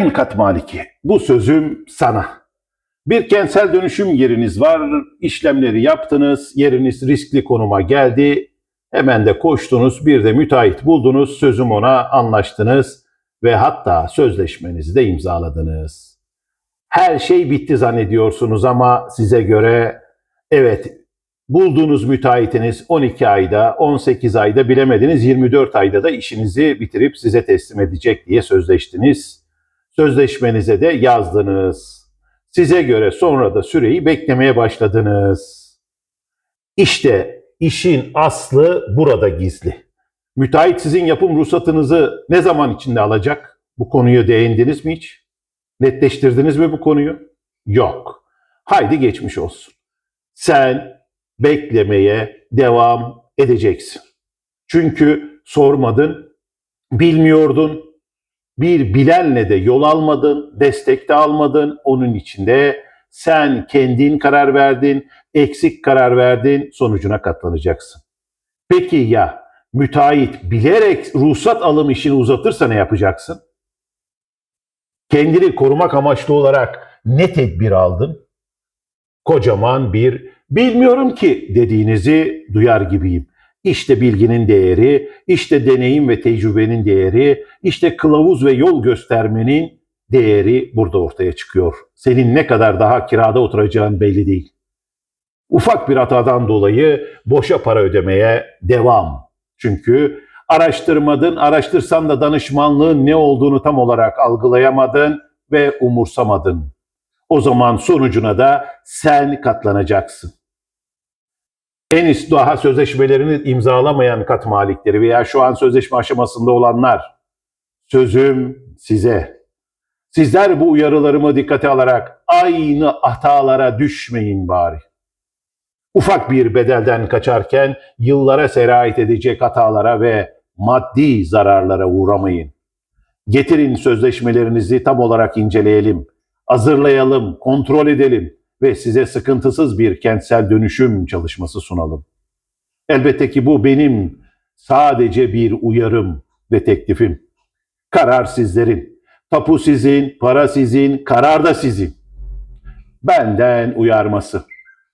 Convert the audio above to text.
Sayın Katmaliki, bu sözüm sana. Bir kentsel dönüşüm yeriniz var, işlemleri yaptınız, yeriniz riskli konuma geldi. Hemen de koştunuz, bir de müteahhit buldunuz, sözüm ona anlaştınız ve hatta sözleşmenizi de imzaladınız. Her şey bitti zannediyorsunuz ama size göre evet bulduğunuz müteahhitiniz 12 ayda, 18 ayda bilemediniz 24 ayda da işinizi bitirip size teslim edecek diye sözleştiniz. Sözleşmenize de yazdınız. Size göre sonra da süreyi beklemeye başladınız. İşte işin aslı burada gizli. Müteahhit sizin yapım ruhsatınızı ne zaman içinde alacak? Bu konuya değindiniz mi hiç? Netleştirdiniz mi bu konuyu? Yok. Haydi geçmiş olsun. Sen beklemeye devam edeceksin. Çünkü sormadın, bilmiyordun, bir bilenle de yol almadın, destek de almadın. Onun içinde sen kendin karar verdin, eksik karar verdin, sonucuna katlanacaksın. Peki ya müteahhit bilerek ruhsat alım işini uzatırsa ne yapacaksın? Kendini korumak amaçlı olarak ne tedbir aldın? Kocaman bir bilmiyorum ki dediğinizi duyar gibiyim. İşte bilginin değeri, işte deneyim ve tecrübenin değeri, işte kılavuz ve yol göstermenin değeri burada ortaya çıkıyor. Senin ne kadar daha kirada oturacağın belli değil. Ufak bir hatadan dolayı boşa para ödemeye devam. Çünkü araştırmadın, araştırsan da danışmanlığın ne olduğunu tam olarak algılayamadın ve umursamadın. O zaman sonucuna da sen katlanacaksın. Henüz daha sözleşmelerini imzalamayan kat malikleri veya şu an sözleşme aşamasında olanlar, sözüm size. Sizler bu uyarılarımı dikkate alarak aynı hatalara düşmeyin bari. Ufak bir bedelden kaçarken yıllara sirayet edecek hatalara ve maddi zararlara uğramayın. Getirin sözleşmelerinizi tam olarak inceleyelim, hazırlayalım, kontrol edelim ve size sıkıntısız bir kentsel dönüşüm çalışması sunalım. Elbette ki bu benim sadece bir uyarım ve teklifim. Karar sizlerin. Tapu sizin, para sizin, karar da sizin. Benden uyarması.